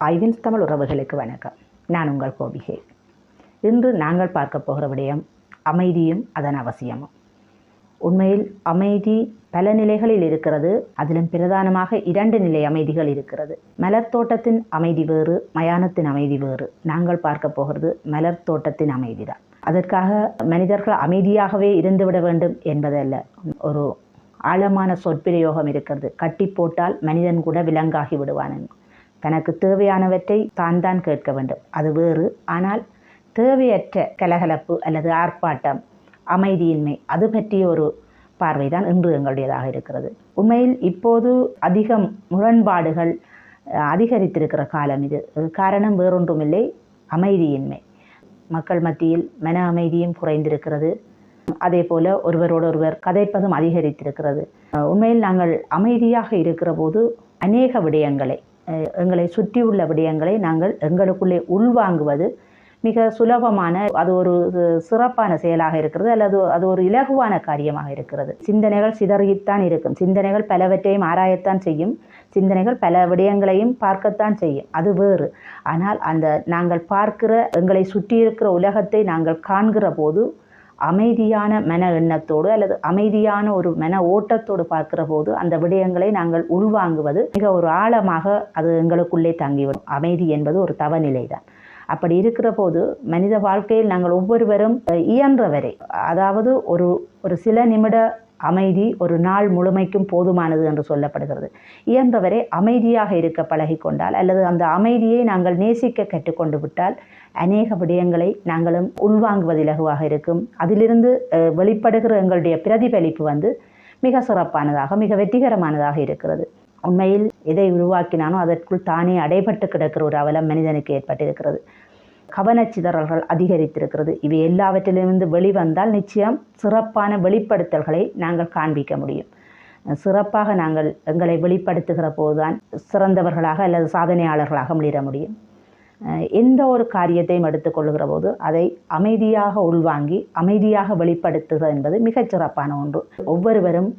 ஆய்வின் தமிழ் உறவுகளுக்கு வணக்கம். நான் உங்கள் கோபிகே. இன்று நாங்கள் பார்க்க போகிற விடயம் அமைதியும் அதன் அவசியமும். உண்மையில் அமைதி பல நிலைகளில் இருக்கிறது. அதிலும் பிரதானமாக இரண்டு நிலை அமைதிகள் இருக்கிறது. மலர் தோட்டத்தின் அமைதி வேறு மயானத்தின் அமைதி வேறு. நாங்கள் பார்க்க போகிறது மலர் தோட்டத்தின் அமைதி தான். அதற்காக மனிதர்கள் அமைதியாகவே இருந்துவிட வேண்டும் என்பதல்ல. ஒரு ஆழமான சொற்பிரயோகம் இருக்கிறது. கட்டி போட்டால் மனிதன் கூட விலங்காகி விடுவான். தனக்கு தேவையானவற்றை தான் தான் கேட்க வேண்டும். அது வேறு. ஆனால் தேவையற்ற கலகலப்பு அல்லது ஆர்ப்பாட்டம் அமைதியின்மை அது பற்றிய ஒரு பார்வைதான் இன்று எங்களுடையதாக இருக்கிறது. உண்மையில் இப்போது அதிகம் முரண்பாடுகள் அதிகரித்திருக்கிற காலம் இது. காரணம் வேறொன்றுமில்லை அமைதியின்மை. மக்கள் மத்தியில் மன அமைதியும் குறைந்திருக்கிறது. அதே போல ஒருவரோடொருவர் கதைப்பதும் அதிகரித்திருக்கிறது. உண்மையில் நாங்கள் அமைதியாக இருக்கிற போது அநேக விடயங்களை எங்களை சுற்றியுள்ள விடயங்களை நாங்கள் எங்களுக்குள்ளே உள்வாங்குவது மிக சுலபமான அது ஒரு சிறப்பான செயலாக இருக்கிறது அல்லது அது ஒரு இலகுவான காரியமாக இருக்கிறது. சிந்தனைகள் சிதறித்தான் இருக்கும். சிந்தனைகள் பலவற்றையும் ஆராயத்தான் செய்யும். சிந்தனைகள் பல விடயங்களையும் பார்க்கத்தான் செய்யும். அது வேறு. ஆனால் அந்த நாங்கள் பார்க்கிற எங்களை சுற்றி இருக்கிற உலகத்தை நாங்கள் காண்கிற போது அமைதியான மன எண்ணத்தோடு அல்லது அமைதியான ஒரு மன ஓட்டத்தோடு பார்க்கிற போது அந்த விடயங்களை நாங்கள் உள்வாங்குவது மிக ஒரு ஆழமாக அது எங்களுக்குள்ளே தங்கிவிடும். அமைதி என்பது ஒரு தவநிலை தான் அப்படி இருக்கிற போது மனித வாழ்க்கையில் நாங்கள் ஒவ்வொருவரும் இயன்றவரை. அதாவது ஒரு ஒரு சில நிமிட அமைதி ஒரு நாள் முழுமைக்கும் போதுமானது என்று சொல்லப்படுகிறது. இயன்றவரை அமைதியாக இருக்க பழகிக்கொண்டால் அல்லது அந்த அமைதியை நாங்கள் நேசிக்க கற்றுக்கொண்டு விட்டால் அநேக விடயங்களை நாங்களும் உள்வாங்குவது இலகுவாக இருக்கும். அதிலிருந்து வெளிப்படுகிற எங்களுடைய பிரதிபலிப்பு வந்து மிக சிறப்பானதாக மிக வெற்றிகரமானதாக இருக்கிறது. உண்மையில் எதை உருவாக்கினானோ அதற்குள் தானே அடைபட்டு கிடக்கிற ஒரு அவலம் மனிதனுக்கு ஏற்பட்டிருக்கிறது. கவனச்சிதறல்கள் அதிகரித்திருக்கிறது. இவை எல்லாவற்றிலிருந்து வெளிவந்தால் நிச்சயம் சிறப்பான வெளிப்படுத்தல்களை நாங்கள் காண்பிக்க முடியும். சிறப்பாக நாங்கள் எங்களை வெளிப்படுத்துகிற போதுதான் சிறந்தவர்களாக அல்லது சாதனையாளர்களாக முடிய முடியும். எந்த ஒரு காரியத்தையும் எடுத்துக்கொள்கிற போது அதை அமைதியாக உள்வாங்கி அமைதியாக வெளிப்படுத்துக என்பது மிகச்சிறப்பான ஒன்று. ஒவ்வொருவரும்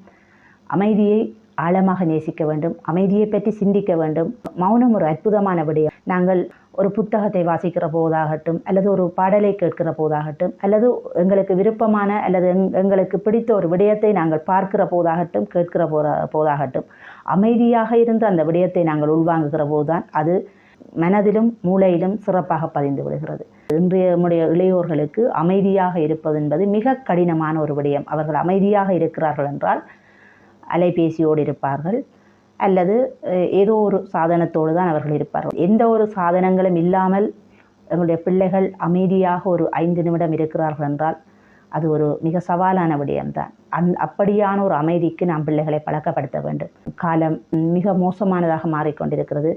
அமைதியை ஆழமாக நேசிக்க வேண்டும் அமைதியை பற்றி சிந்திக்க வேண்டும். மௌனம் ஒரு அற்புதமான விடயம். நாங்கள் ஒரு புத்தகத்தை வாசிக்கிற போதாகட்டும் அல்லது ஒரு பாடலை கேட்கிற போதாகட்டும் அல்லது எங்களுக்கு விருப்பமான அல்லது எங்- எங்களுக்கு பிடித்த ஒரு விடயத்தை நாங்கள் பார்க்கிற போதாகட்டும் கேட்கிற போதா போதாகட்டும் அமைதியாக இருந்து அந்த விடயத்தை நாங்கள் உள்வாங்குகிற போதுதான் அது மனதிலும் மூளையிலும் சிறப்பாக பதிந்து விடுகிறது. இன்றைய நம்முடைய இளையோர்களுக்கு அமைதியாக இருப்பது என்பது மிக கடினமான ஒரு விடயம். அவர்கள் அமைதியாக இருக்கிறார்கள் என்றால் அலைபேசியோடு இருப்பார்கள். அல்லது ஏதோ ஒரு சாதனத்தோடு தான் அவர்கள் இருப்பார்கள். எந்த ஒரு சாதனங்களும் இல்லாமல் எங்களுடைய பிள்ளைகள் அமைதியாக ஒரு ஐந்து நிமிடம் இருக்கிறார்கள் என்றால் அது ஒரு மிக சவாலான விடயம்தான் அந் அப்படியான ஒரு அமைதிக்கு நாம் பிள்ளைகளை பழக்கப்படுத்த வேண்டும். காலம் மிக மோசமானதாக மாறிக்கொண்டிருக்கிறது.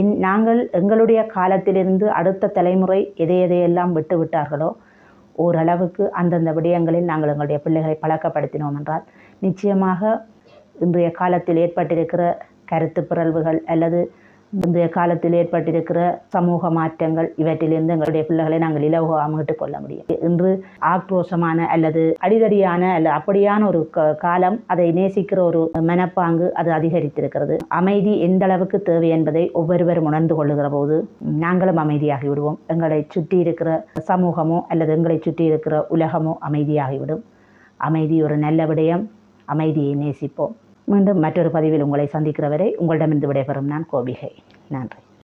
என் நாங்கள் எங்களுடைய காலத்திலிருந்து அடுத்த தலைமுறை எதை எதையெல்லாம் விட்டு விட்டார்களோ ஓரளவுக்கு அந்தந்த விடயங்களில் நாங்கள் எங்களுடைய பிள்ளைகளை பழக்கப்படுத்தினோம் என்றால் நிச்சயமாக இன்றைய காலத்தில் ஏற்பட்டிருக்கிற கருத்து பிறழ்வுகள் அல்லது இன்றைய காலத்தில் ஏற்பட்டிருக்கிற சமூக மாற்றங்கள் இவற்றிலிருந்து எங்களுடைய பிள்ளைகளை நாங்கள் இலகுவாக மீட்டுக் கொள்ள முடியும். இன்று ஆக்ரோஷமான அல்லது அடிதடியான அல்ல அப்படியான ஒரு க- காலம் அதை நேசிக்கிற ஒரு மனப்பாங்கு அது அதிகரித்திருக்கிறது. அமைதி எந்த அளவுக்கு தேவை என்பதை ஒவ்வொருவரும் உணர்ந்து கொள்ளுகிற போது நாங்களும் அமைதியாகி விடுவோம் எங்களை சுற்றி இருக்கிற சமூகமோ அல்லது எங்களை சுற்றி இருக்கிற உலகமோ அமைதியாகிவிடும். அமைதி ஒரு நல்ல விடயம். அமைதியை நேசிப்போம். மீண்டும் மற்றொரு பதிவில் உங்களை சந்திக்கிறவரை உங்களிடமிருந்து விடைபெறும் நான் கோபிகை. நன்றி.